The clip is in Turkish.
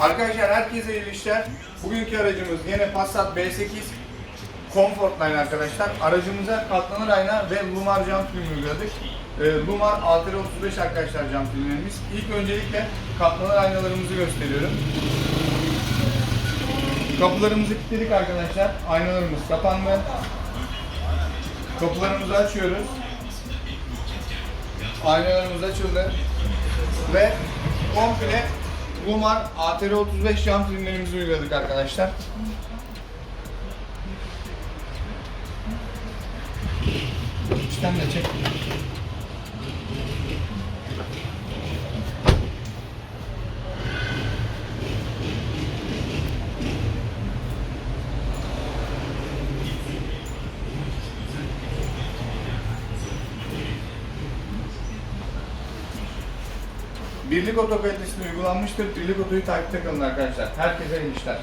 Arkadaşlar herkese iyi işler. Bugünkü aracımız yine Passat B8 Comfortline arkadaşlar. Aracımıza katlanır ayna ve Lumar cam film uyguladık. Ee, Lumar ATR35 arkadaşlar cam filmlerimiz. İlk öncelikle katlanır aynalarımızı gösteriyorum. Kapılarımızı kilitledik arkadaşlar. Aynalarımız kapandı. Kapılarımızı açıyoruz. Aynalarımız açıldı. Ve komple Lumar ATR35 cam filmlerimizi uyguladık arkadaşlar. İçten de çek. Birlik oto kalitesinde uygulanmıştır. Birlik otoyu takipte kalın arkadaşlar. Herkese iyi işler.